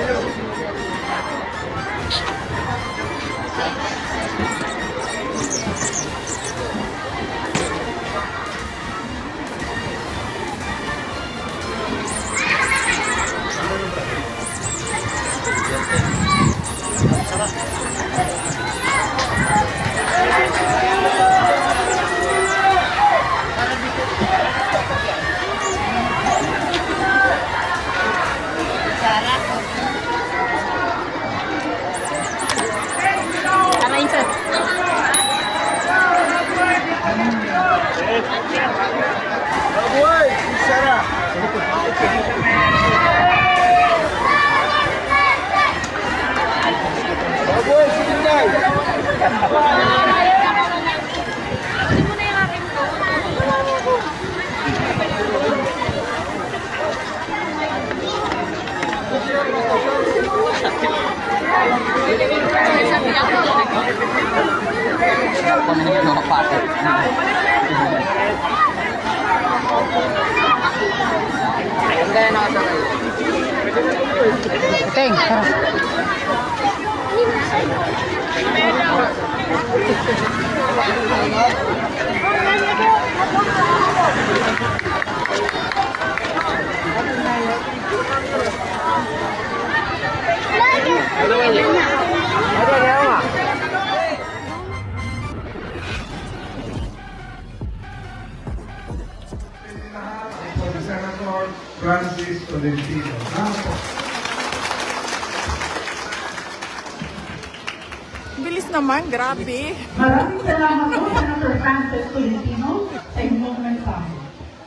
Hello. kombination of passes. Ting. Hãy subscribe cho kênh Ghiền Mì Gõ Để không bỏ lỡ những video hấp dẫn For the Senator Francis Tolentino. Po. Bilis naman, grabe. Maraming salamat po, Senator Francis Tolentino, sa inyong mensahe.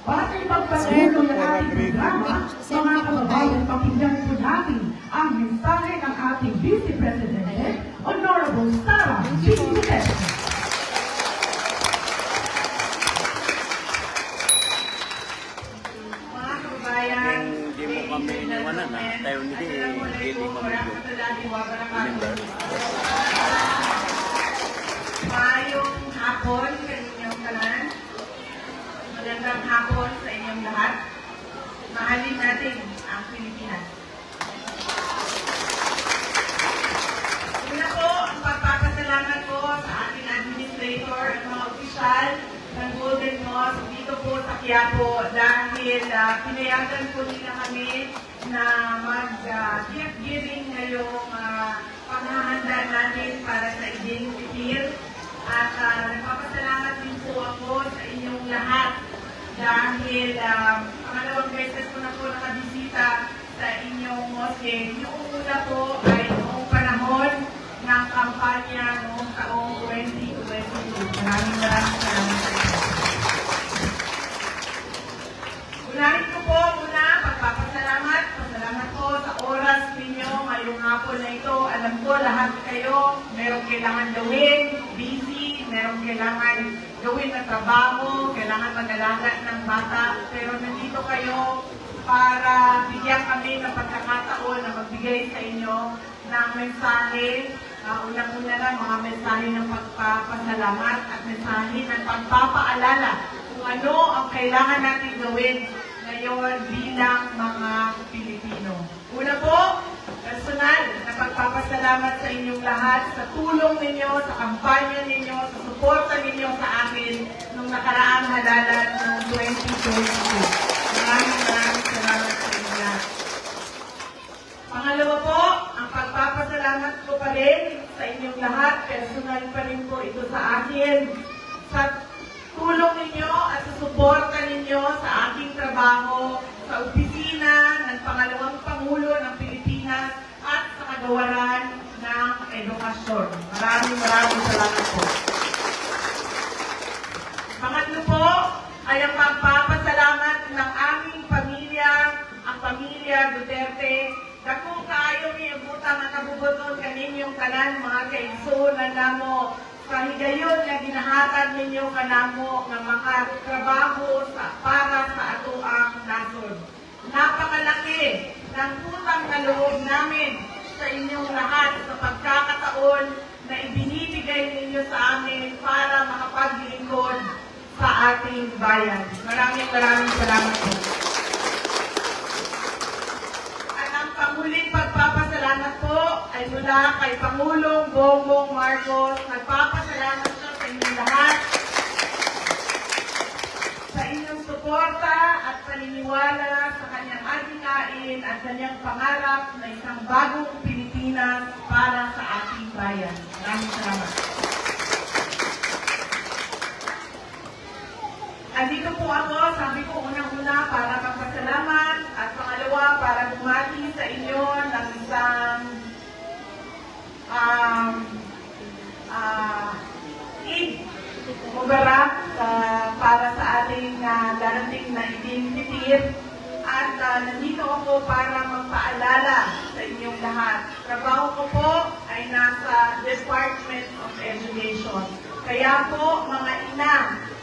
Para ipagpatuloy ng ating programa, mga kababayan, pakinggan po natin ang mensahe ng ating Vice Presidente, kami iniwanan ha. Tayo hindi, hindi mo remember. Maayong hapon sa inyong kanan. Magandang hapon sa inyong lahat. Mahalin natin ang Pilipinas. Una po, ang pagpapasalamat ko sa ating administrator at mga opisyal ng Golden Moss dito po sa Quiapo dahil uh, pinayagan po nila kami na mag-gift giving ngayong uh, paghahanda natin para sa Iding Tipir. At uh, nagpapasalamat din po ako sa inyong lahat dahil um, pangalawang beses ko na po nakabisita sa inyong mosque. Yung una po ay noong panahon ng kampanya noong taong 2022. Maraming maraming salamat. Unahin ko po muna pagpapasalamat. Pasalamat po sa oras ninyo ngayong hapon na ito. Alam ko lahat kayo merong kailangan gawin, busy, merong kailangan gawin na trabaho, kailangan mag-alaga ng bata. Pero nandito kayo para bigyan kami ng pagkakataon na magbigay sa inyo ng mensahe. Uh, Unang-una lang mga mensahe ng pagpapasalamat at mensahe ng pagpapaalala kung ano ang kailangan natin gawin ngayon bilang mga Pilipino. Una po, personal na pagpapasalamat sa inyong lahat sa tulong ninyo, sa kampanya ninyo, sa suporta ninyo sa akin nung nakaraang halalan noong 2022. Maraming maraming salamat sa inyo lahat. Pangalawa po, ang pagpapasalamat ko pa rin sa inyong lahat, personal pa rin po ito sa akin, sa tulong ninyo at sa suporta ninyo sa aking trabaho sa opisina ng pangalawang Pangulo ng Pilipinas at sa kagawaran ng edukasyon. Maraming maraming salamat po. Pangatlo po ay ang pagpapasalamat ng aming pamilya, ang pamilya Duterte, kung kaayo ninyong butang ang kabubuton kaninyong tanan mga kaigsunan namo sa higayon nga ginahatag ninyo kanamo nga makatrabaho sa para sa ato ang nasod. Napakalaki ng utang na loob namin sa inyong lahat sa pagkakataon na ibinibigay ninyo sa amin para makapaglingkod sa ating bayan. Maraming maraming salamat po. At ang panguling pagpapasalamat po ay mula kay Pangulong Bongbong Marcos. Nagpapasalamat siya sa inyong lahat sa inyong suporta at paniniwala sa kanyang adhikain at kanyang pangarap na isang bagong Pilipinas para sa ating bayan. Maraming salamat. Andito po ako, sabi ko unang-una para magpasalamat at pangalawa para para magpaalala sa inyong lahat. Trabaho ko po ay nasa Department of Education. Kaya po, mga ina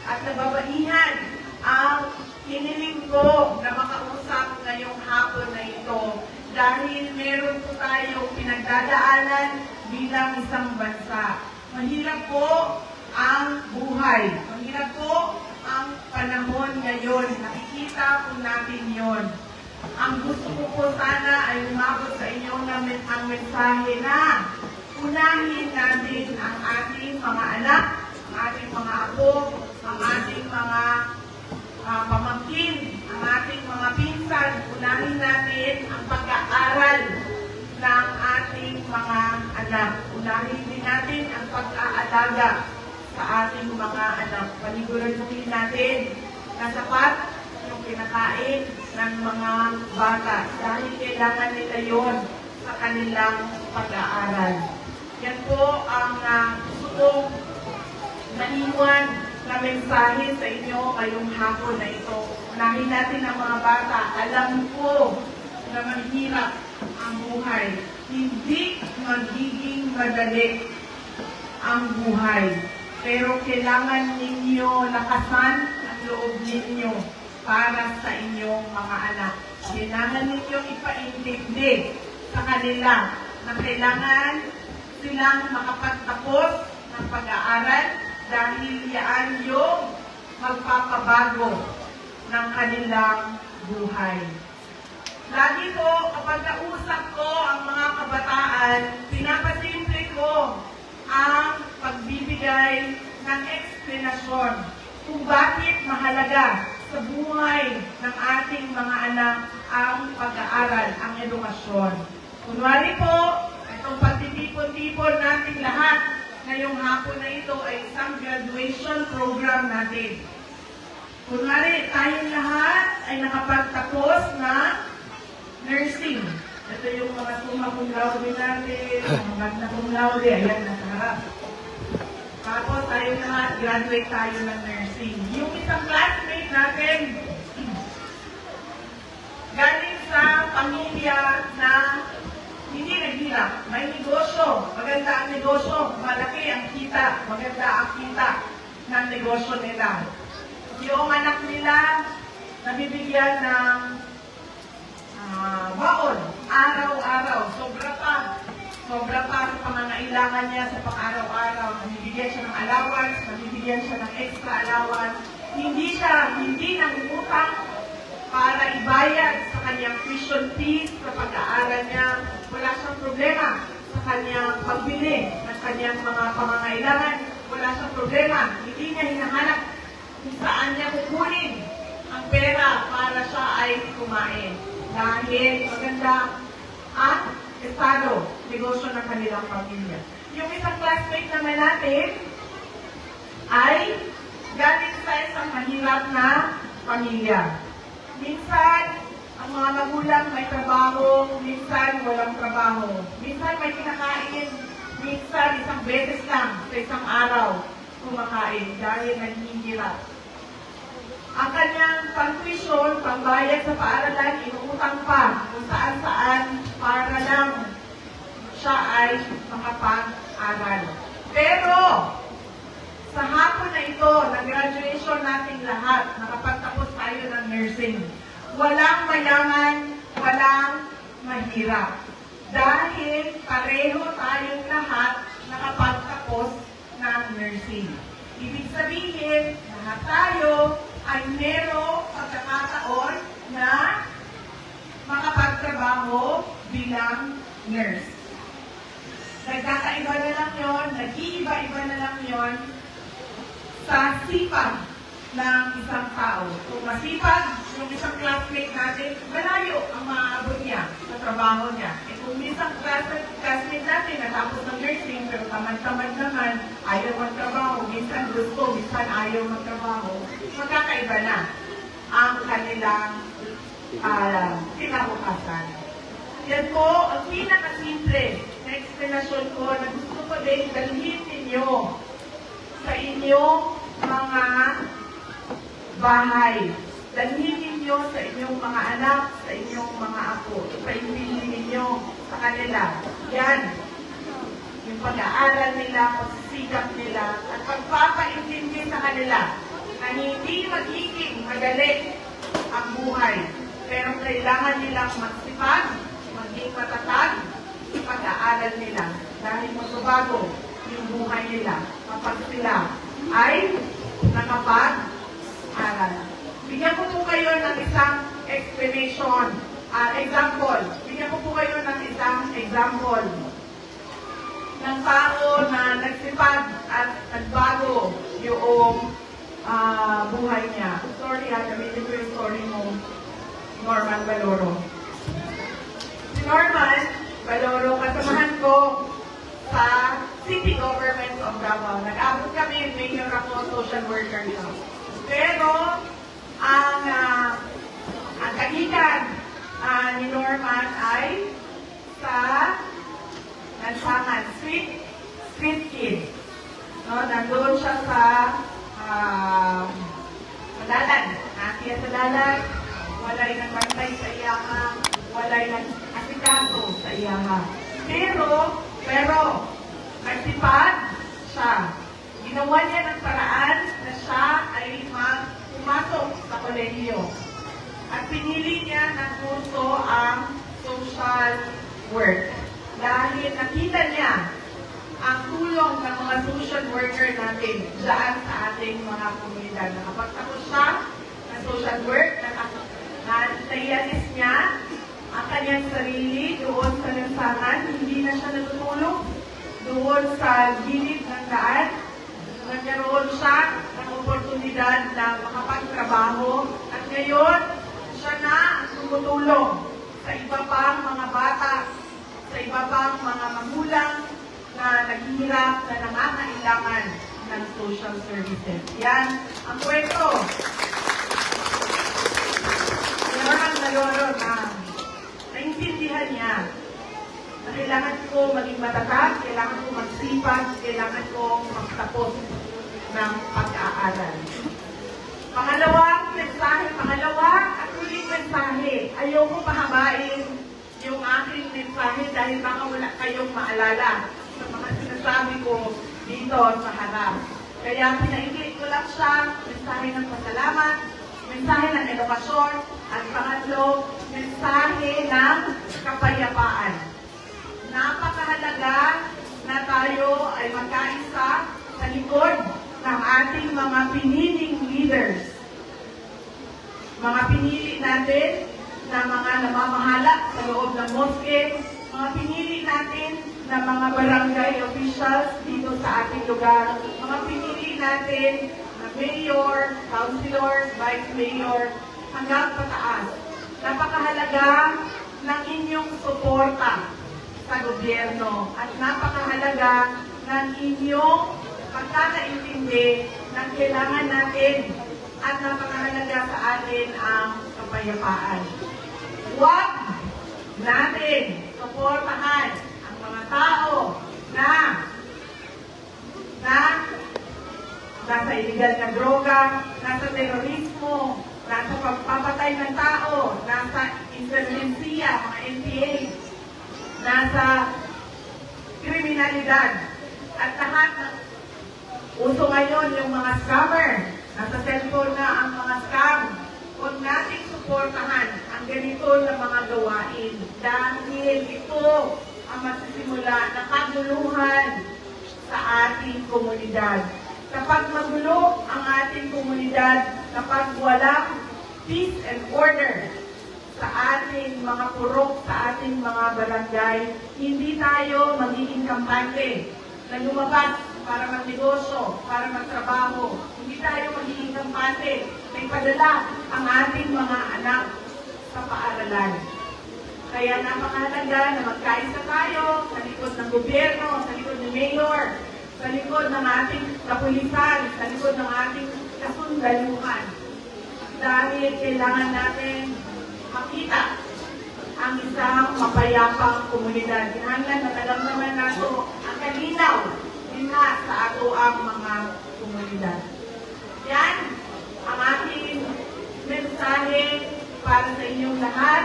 at nababaihan, ang hiniling ko na makausap ngayong hapon na ito dahil meron po tayong pinagdadaanan bilang isang bansa. Mahirap po ang buhay. Mahirap po ang panahon ngayon. Nakikita po natin yon. Ang gusto ko po sana ay umabot sa inyo ng ang mensahe na unahin natin ang ating mga anak, ang ating mga apo, ang ating mga ah, pamangkin, ang ating mga pinsan. Unahin natin ang pag-aaral ng ating mga anak. Unahin din natin ang pag-aalaga sa ating mga anak. Paniguruduhin natin na sapat yung kinakain ng mga bata dahil kailangan nila yon sa kanilang pag-aaral. Yan po ang uh, gusto naiwan na mensahe sa inyo ngayong hapon na ito. Unahin natin ang mga bata. Alam ko na mahirap ang buhay. Hindi magiging madali ang buhay. Pero kailangan ninyo lakasan ang loob ninyo para sa inyong mga anak. Kailangan ninyo ipaintindi sa kanila na kailangan silang makapagtapos ng pag-aaral dahil yan yung magpapabago ng kanilang buhay. Lagi po, kapag nausap ko ang mga kabataan, pinapasimple ko ang pagbibigay ng eksplanasyon kung bakit mahalaga sa buhay ng ating mga anak ang pag-aaral, ang edukasyon. Kunwari po, itong pagtitipon-tipon nating lahat ngayong hapon na ito ay isang graduation program natin. Kunwari, tayong lahat ay nakapagtapos na nursing. Ito yung mga summa cum laude natin, mga magna cum laude, ayan, nasa harap. Tapos tayo lahat, graduate tayo ng nursing. Yung isang classmate natin, galing sa pamilya na hindi naghirap. May negosyo, maganda ang negosyo, malaki ang kita, maganda ang kita ng negosyo nila. Yung anak nila, nabibigyan ng ah, baon, araw-araw, sobra pa. Sobra pa sa pangangailangan niya sa pang-araw-araw. Nabibigyan siya ng allowance, nabibigyan siya ng extra allowance. Hindi siya, hindi nangungutang para ibayad sa kanyang tuition fees sa pag-aaral niya. Wala siyang problema sa kanyang pagbili ng kanyang mga pangangailangan. Wala siyang problema. Hindi niya hinahanap kung saan niya kukunin ang pera para siya ay kumain. Dahil maganda ang estado, negosyo ng kanilang pamilya. Yung isang classmate naman natin ay galing sa isang mahirap na pamilya. Minsan, ang mga magulang may trabaho, minsan walang trabaho. Minsan may kinakain, minsan isang beses lang sa isang araw kumakain dahil naghihirap. Ang kanyang pang-tuition, pangbayad sa paaralan, inuutang pa kung saan-saan para lang siya ay makapag-aral. Pero, sa hapon na ito, na graduation nating lahat, nakapagtapos tayo ng nursing. Walang mayaman, walang mahirap. Dahil pareho tayong lahat nakapagtapos ng nursing. Ibig sabihin, lahat tayo ay merong pagkakataon na makapagtrabaho bilang nurse. Nagkakaiba na lang yon, nag-iiba-iba na lang yon sa sipag ng isang tao. Kung masipag, yung isang classmate natin, malayo ang maaabot niya sa trabaho niya. E kung isang classmate, classmate natin natapos ng nursing, pero tamad-tamad naman, ayaw magtrabaho, minsan gusto, minsan ayaw magtrabaho, magkakaiba na ang kanilang uh, kinabukasan. Yan po, ang pinakasimple na explanation ko na gusto ko din dalhin ninyo sa inyong mga bahay. Dalhin ninyo sa inyong mga anak, sa inyong mga apo. Ipaintindi ninyo sa kanila. Yan. Yung pag-aaral nila, pagsisikap nila, at pagpapaintindi sa kanila na hindi magiging madali ang buhay. Pero kailangan nilang magsipag, maging matatag sa pag-aaral nila. Dahil magbabago yung buhay nila kapag sila ay nakapag-aral. Bigyan ko po kayo ng isang explanation, ah, example. Bigyan ko po kayo ng isang example ng tao na nagsipag at nagbago yung ah, buhay niya. Sorry ha, gamitin ko yung story mo, Norman Baloro. Si Norman Baloro, kasamahan ko sa city government of Davao. Nag-abot kami, mayor ako, social worker na. Pero, ang, uh, ang kagitan ah, ni Norman ay sa Lansangan, street, street kid. No, nandun siya sa uh, Malalan. Nasiya sa Lalan, walay nagbantay sa iyaha, walay nag-asikaso sa iyaha. Pero, pero, nagsipag siya. Ginawa niya ng paraan na siya ay pumasok sa kolehiyo. At pinili niya ng kurso ang social work. Dahil nakita niya ang tulong ng mga social worker natin dyan sa ating mga komunidad. Nakapagtapos siya ng social work, nakapagtapos na naialis niya ang kanyang sarili doon sa lansangan, hindi na siya natutulog doon sa gilid ng daan. Nagkaroon siya ng oportunidad na makapagtrabaho. At ngayon siya na ang tumutulong sa iba pang mga bata, sa iba pang mga magulang na naghihirap na nangangailangan ng social services. Yan ang kwento. Norman Maloro na naintindihan niya na kailangan ko maging matatag, kailangan ko magsipag, kailangan ko magtapos ng pag-aaral. Pangalawang mensahe, pangalawa at huling mensahe. Ayoko pahabain yung aking mensahe dahil baka wala kayong maalala sa mga sinasabi ko dito sa harap. Kaya pinaiklit ko lang siya, mensahe ng pasalamat, mensahe ng edukasyon, at pangatlo, mensahe ng kapayapaan. Napakahalaga na tayo ay magkaisa sa likod ng ating mga piniling leaders. Mga pinili natin na mga namamahala sa loob ng moske, mga pinili natin na mga barangay officials dito sa ating lugar, mga pinili natin na mayor, councilors, vice mayor, hanggang pataas. Napakahalaga ng inyong suporta sa gobyerno at napakahalaga ng inyong pagkakaintindi ng kailangan natin at napakahalaga sa atin ang kapayapaan. Huwag natin suportahan ang mga tao na na nasa illegal na droga, nasa terorismo, nasa pagpapatay ng tao, nasa insurgensiya, mga NPA, nasa kriminalidad. At lahat ng uso ngayon yung mga scammer. Nasa cellphone na ang mga scam. Huwag nating suportahan ang ganito na mga gawain dahil ito ang magsisimula ng kaguluhan sa ating komunidad. Kapag magulo ang ating komunidad, kapag walang peace and order sa ating mga purok, sa ating mga barangay, hindi tayo magiging kampante na lumabas para magnegosyo, para magtrabaho. Hindi tayo magiging kampante na ipadala ang ating mga anak sa paaralan. Kaya napakahalaga na magkaisa tayo sa likod ng gobyerno, sa likod ng mayor, sa likod ng ating kapulisan, sa likod ng ating kasundaluhan. Dahil kailangan natin makita ang isang mapayapang komunidad. Kinahanglan matagang naman nato ang kalinaw nga sa ato ang mga komunidad. Yan ang aking mensahe para sa inyong lahat.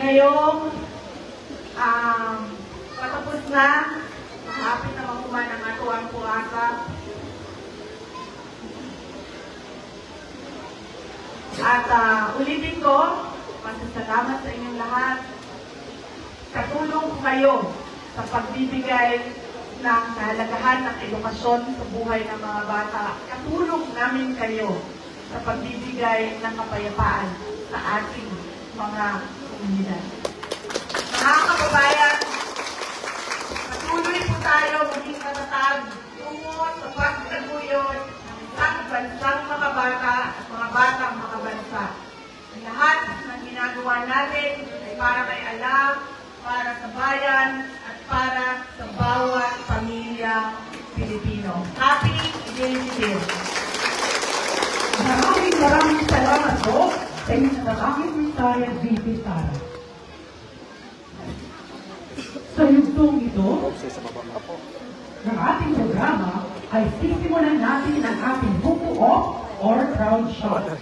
Ngayong um, patapos na, mahapit na makuman ang ato ang puwasa. At ah, ulitin ko, masasalamat sa inyong lahat. Katulong kayo sa pagbibigay ng kahalagahan ng edukasyon sa buhay ng mga bata. Katulong namin kayo sa pagbibigay ng kapayapaan sa ating mga komunidad. Mga kababayan, patuloy po tayo maging katatag tungo sa pagtaguyod ng isang bansang mga bata at mga batang mga bansa. Ang lahat ng ginagawa natin ay para kay alam, para sa bayan, at para sa bawat pamilya Pilipino. Happy Day! Maraming maraming salamat po sa inyong nakamit mensahe, VP Sara. Sa yugtong ito, ng ating programa ay sisimulan natin ang ating buko or crowd shot.